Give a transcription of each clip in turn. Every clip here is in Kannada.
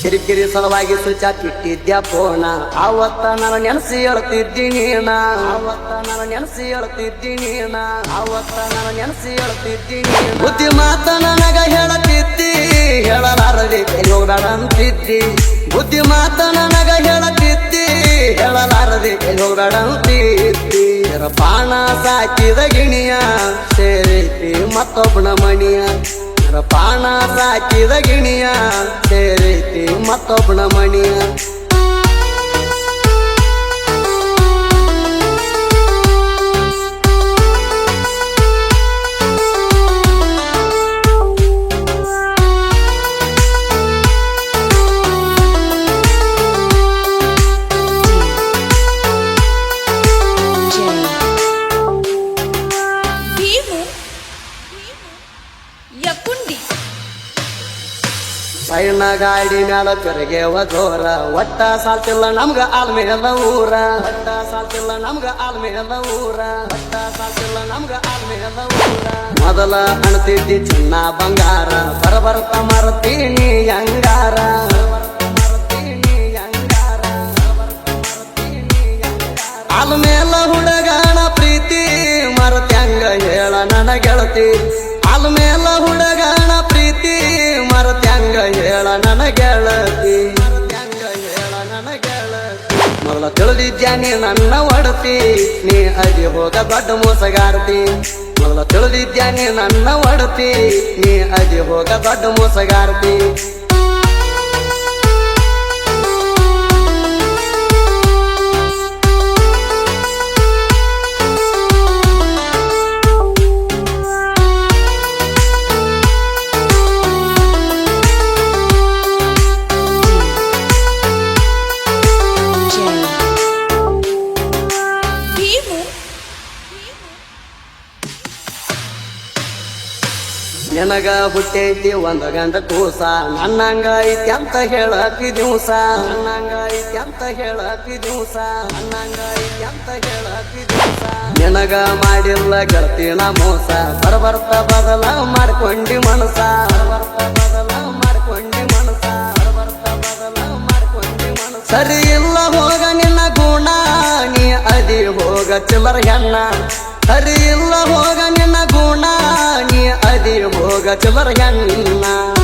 ಕಿರಿಕಿರಿ ಸಲುವಾಗಿ ಸ್ವಿಚ್ ಇಟ್ಟಿದ್ಯ ಪೋಣ. ಅವತ್ತ ನಾನು ನೆನಸಿ ಹೇಳ್ತಿದ್ದೀನಿ ನಾ ಅವತ್ತ ನಾನು ನೆನಸಿ ಹೇಳ್ತಿದ್ದೀನಿ ನಾ ಅವತ್ತ ನಾನು ನೆನಸಿ ಹೇಳ್ತಿದ್ದೀನಿ ಬುದ್ಧಿ ಮಾತ ನನಗ ಹೇಳತಿದ್ದಿ. ಹೇಳಲಾರದೆ ಕೈ ಹೋಗ್ಬೇಡ ಅಂತಿದ್ದಿ. ಬುದ್ಧಿ ಮಾತ ನನಗ ಹೇಳತಿದ್ದಿ. ಹೇಳಲಾರದೆ ಕೈ ಹೋಗ್ಬೇಡ ಅಂತಿದ್ದಿ. ಇರ ಬಾಣ ಸಾಕಿದ ಗಿಣಿಯ. ಸೇರಿ ಮತ್ತೊಬ್ಬನ ಮಣಿಯ. ಇರ ಬಾಣ ಸಾಕಿದ ಗಿಣಿಯ ಸೇರೈತಿ ಮತ್ತೊಬ್ಬನ ಮಣಿಯ. ಗಾಡಿ ಮ್ಯಾಲ ತೆರಿಗೆ ಜೋರ. ಒಟ್ಟ ಸಾಲ್ತಿಲ್ಲ ನಮ್ಗ ಆಲ್ಮೇಲ ಊರ. ಒಟ್ಟ ಸಾಲ್ತಿಲ್ಲ ನಮ್ಗ ಆಲ್ಮೇಲ ಊರ. ಒಟ್ಟ ಸಾಲ್ತಿಲ್ಲ ನಮ್ಗ ಆಲ್ಮೇಲ ಊರ. ಮೊದಲ ಅಣತಿದ್ದಿ ಚಿನ್ನ ಬಂಗಾರ. ಬರಬರ್ತ ಮರತೀನಿ ಅಂಗಾರ. ಆಲ್ಮೇಲ ಹುಡುಗನ ಪ್ರೀತಿ ಮರತ್ಯಂಗ ಹೇಳ ನನ್ನ ಗೆಳತಿ. ಆಲ್ಮೇಲ ಮರತ್ಯಂಗ ಹೇಳ ನನ್ನ ಗೆಳತಿ ಮೊದಲ ತಿಳಿದಿದ್ಯಾ ನೀ ನನ್ನ ಒಡತಿ? ನೀ ಅದಿ ಹೋಗ ದೊಡ್ಡ ಮೋಸಗಾರತಿ. ಮೊದಲ ತಿಳಿದಿದ್ಯಾ ನೀ ನನ್ನ ಒಡತಿ? ನೀ ಅದಿ ಹೋಗ ದೊಡ್ಡ ಮೋಸಗಾರತಿ. ನಿನಗ ಹುಟ್ಟೈತಿ ಒಂದ ಗಂಡ ಕೂಸ, ನನ್ನಂಗ ಐತಿ ಅಂತ ಹೇಳತಿ ದಿವಸ. ನನ್ನಂಗ ಐತಿ ಅಂತ ಹೇಳತಿ ದಿವ್ಸ, ನನ್ನಂಗ ಐತಿ ಅಂತ ಹೇಳತಿ ದಿವಸ. ನಿನಗ ಮಾಡಿಲ್ಲ ಗೆಳತಿನ ಮೋಸ, ಬರಬರ್ತ ಬದಲ ಮಾಡ್ಕೊಂಡಿ ಮನಸ. ಬರಬರ್ತ ಬದಲ ಮಾಡ್ಕೊಂಡಿ ಮನಸ, ಬರಬರ್ತ ಬದಲ ಮಾಡ್ಕೊಂಡಿ ಮನಸ. ಸರಿ ಇಲ್ಲ ಹೋಗ ನಿನ್ನ ಗುಣ, ನೀ ಅದಿ ಹೋಗ ಚಿಲ್ಲರ ಹೆಣ್ಣ. ಸರಿ ಇಲ್ಲ ಹೋಗ ಅದಿ ಹೋಗ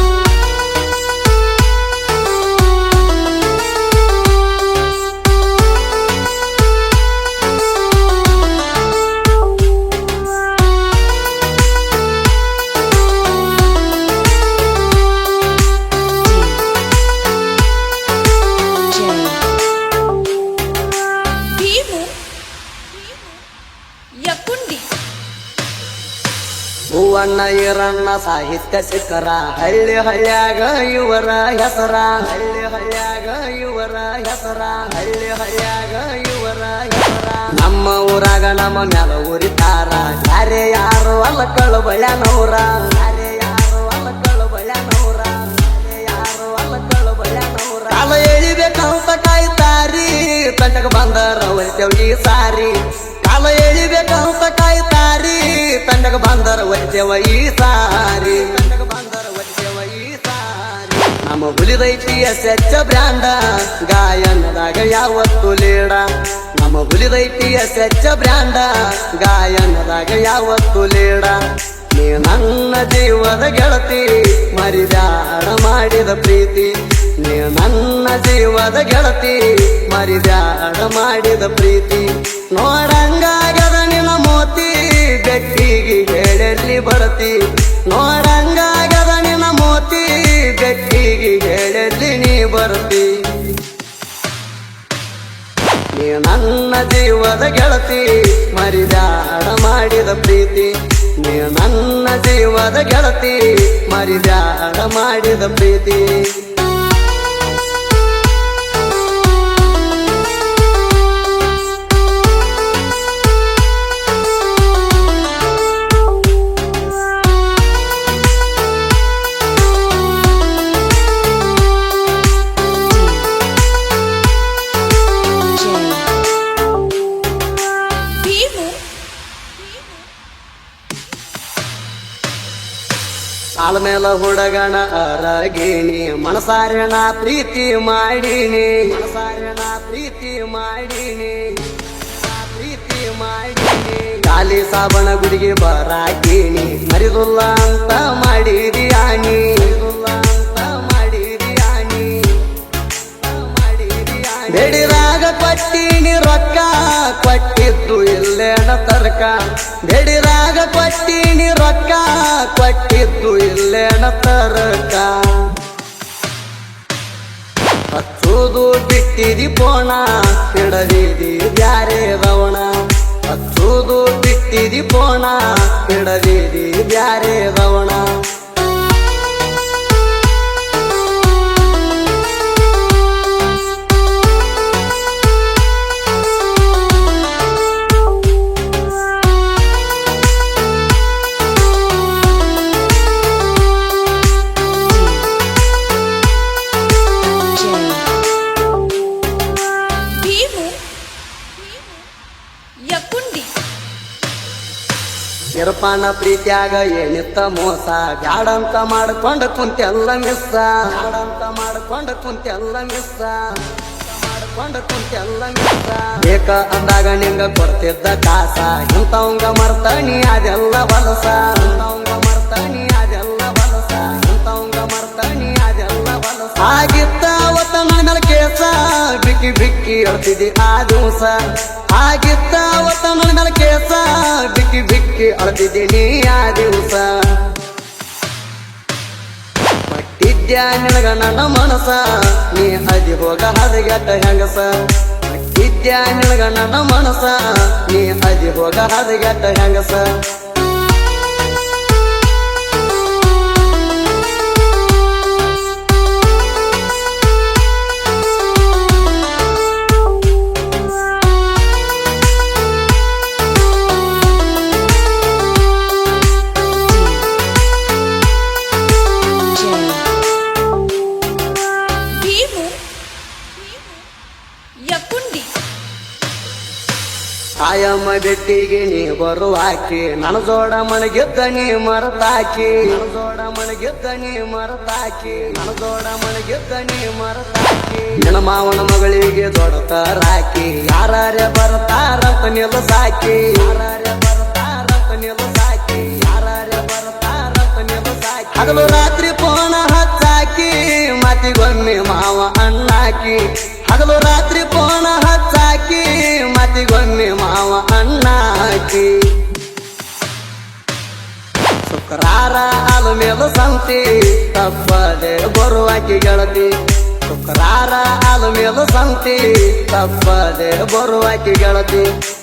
ಈರಣ್ಣ ಸಾಹಿತ್ಯ ಸಿಕ್ಕರ ಹಳ್ಳಿ ಹಳ್ಳ್ಯಾಗ ಇವರ ಹೆಸರ. ಹಳ್ಳಿ ಹಳ್ಳ್ಯಾಗ ಇವರ ಹೆಸರ. ಹಳ್ಳಿ ಹಳ್ಳ್ಯಾಗ ಇವರ ಹೆಸರ. ನಮ್ಮ ಊರಾಗ ನಮ್ಮ ಮ್ಯಾಲ ಉರಿತಾರ ಯಾರೇ ಯಾರು ಅಲ್ಲ ಕಳು ಬಳ್ಯಾನವ್ರ. ಯಾರೇ ಯಾರು ಅಲ್ಲ ಕಳು ಬಳ್ಯಾನವ್ರ. ಯಾರೇ ಯಾರು ಅಲ್ಲ ಕಳು ಬಳ್ಯಾನವ್ರ. ಕಾಲ ಎಳಿಬೇಕಂತ ಕಾಯ್ತಾರಿ. ತಂಟಕ ಬಂದರ ಒಲ್ತೇವ್ ಈ ಸಾರಿ. ಕಾಲ ಎಳಿಬೇಕು ಕಾಯ್ತಾರಿ ತಂಡಕ ಬಂದರ ಒಲ್ತೇವ ಈ ಸಾರಿ. ಈ ಸಾರಿ ನಮ್ಮ ಹುಲಿದೈತಿ ಎಸ್ಎಚ್ಚ ಬ್ರ್ಯಾಂಡ, ಗಾಯನದಾಗ ಯಾವತ್ತು ಲೀಡ. ನಮ್ಮ ಹುಲಿದೈತಿ ಎಸ್ಎಚ್ಚ ಬ್ರ್ಯಾಂಡ, ಗಾಯನದಾಗ ಯಾವತ್ತು ಲೀಡ. ನೀ ನನ್ನ ಜೀವದ ಗೆಳತಿ ಮರಿದಾಡ ಮಾಡಿದ ಪ್ರೀತಿ. ನೀ ನನ್ನ ಜೀವದ ಗೆಳತಿ ಮರಿದಾಡ ಮಾಡಿದ ಪ್ರೀತಿ. ನೋಡಂಗಾಗದ ನಿನ್ನ ಮೋತಿ ಬೆಟ್ಟಿಗೆ ಹೇಳಲ್ಲಿ ಬರತಿ. ನೋಡಂಗಾಗದ ನಿನ್ನ ಮೋತಿ, ಬೆಟ್ಟಿಗೆ ಹೇಳಲ್ಲಿ ನೀ ಬರ್ತೀ. ನೀ ನನ್ನ ಜೀವದ ಗೆಳತಿ ಮರಿದಾಡ ಮಾಡಿದ ಪ್ರೀತಿ. ನೀ ನನ್ನ ಜೀವದ ಗೆಳತಿ ಮರಿದಾಡ ಮಾಡಿದ ಪ್ರೀತಿ. ಆಲ್ಮೇಲ ಹುಡಗಣ ಅರಗಿಣಿ ಮನಸಾರಣ ಪ್ರೀತಿ ಮಾಡೀನಿ ಮನಸಾರಣ ಪ್ರೀತಿ ಮಾಡೀನಿ ಪ್ರೀತಿ ಮಾಡೀನಿ. ಕಾಲಿ ಸಾಬಣ ಗುಡಿಗೆ ಬರಾಕೀನಿ ಮರಿದುಲ್ಲ ಅಂತ ಮಾಡಿದಿ ಅಂತ ಮಾಡಿದಿ ಆನಿ ಬೆಡಿರಾಗ ಕೊಟ್ಟಿನಿ ರೊಕ್ಕ, ಕೊಟ್ಟಿದ್ದು ಇಲ್ಲೇನ ತರ್ಕ. ಬೆಡಿರಾಗ ಕೊಟ್ಟಿನಿ ರೊಕ್ಕ. ಕೊಟ್ಟಿದ್ದು ಇಲ್ಲೇಣ ತರ್ಕ. ಹಚ್ಚುದು ಬಿಟ್ಟಿದಿ ಪೋಣ. ಹಿಡದಿದಿ ಬ್ಯಾರೆ ರವಣ. ಹಚ್ಚುದು ಬಿಟ್ಟಿದಿ ಪೋಣ. ಹಿಡದಿದಿ ಬ್ಯಾರೆ ರವಣ. ಇರಪಾನ ಪ್ರೀತಿಯಾಗ ಏನಿತ್ತ ಮೋಸ? ಬ್ಯಾಡಂತ ಮಾಡ್ಕೊಂಡ ಕುಂತೆಲ್ಲ ಮಿಸ್ಸ. ಬ್ಯಾಡಂತ ಮಾಡ್ಕೊಂಡ ಕುಂತೆಲ್ಲ ಮಿಸ್ಸ. ಮಾಡ್ಕೊಂಡ ಕುಂತೆಲ್ಲ ಮಿಸ್ಸ. ಬೇಕ ಅಂದಾಗ ನಿಂಗ ಕೊಡ್ತಿದ್ದ ಕಾಸ. ಇಂತವಂಗ ಮರ್ತನಿ ಅದೆಲ್ಲ ಬಲಸ ಅಳ್ತಿದ್ದಿ ಆ ದಿವಸ ಆಗಿತ್ತ ಅವತ್ತ ಮೇಲೆ ಕೇಸ. ಬಿಕ್ಕಿ ಬಿಕ್ಕಿ ಅಳ್ತಿದ್ದಿ ನೀ ಆ ದಿವಸ. ಪಟ್ಟಿದ್ಯ ನಿನಗ ನನ್ನ ಮನಸ? ನೀ ಹದಿ ಹೋಗ ಹದಗೆಟ್ಟ ಹೆಂಗಸ? ಪಟ್ಟಿದ್ಯ ನಿನಗ ನನ್ನ ಮನಸ? ನೀ ಹದಿ ಹೋಗ ಹದಗೆಟ್ಟ ಹೆಂಗಸ? ಆಯಮ್ಮ ಬೆಟ್ಟಿಗೆ ನೀ ಬರುವಾಕಿ. ನನ್ನ ಜೋಡ ಮಣಗೆದ್ದ ನೀ ಮರತಾಕಿ. ನನ್ನ ಜೋಡ ಮಣಗೆದ್ದ ನೀ ಮರತಾಕಿ. ನನ್ನ ಜೋಡ ಮಣಗೆದ್ದ ನೀ ಮರತಾಕಿ. ನಿನ್ನ ಮಾವನ ಮಗಳಿಗೆ ದೊಡ್ಡತಾರಾಕಿ. ಯಾರೇ ಬರ್ತಾರಂತ ನಿಲ್ಲಸಾಕಿ ಯಾರೇ ಬರ್ತಾರಂತ ನಿಲ್ಲಸಾಕಿ ಯಾರೇ ಬರ್ತಾರಂತ ನಿಲ್ಲಸಾಕಿ ಹಗಲು ರಾತ್ರಿ ಪೋಣ ಹಚ್ಚಾಕಿ. ಮತಿಗೊಮ್ಮೆ ಮಾವ ಅಣ್ಣಾಕಿ. ಹಗಲು ರಾತ್ರಿ ಮೇಲೆ ಮೇಲು ಸಂತಿ ತಪ್ಪದೆ ಬರುವಾಕಿ ಗೆಳತಿ. ಶುಕ್ರಾರ ಆದ ಮೇಲೆ ಸಂತಿ ತಪ್ಪದೆ ಬರುವಾಕಿ ಗೆಳತಿ.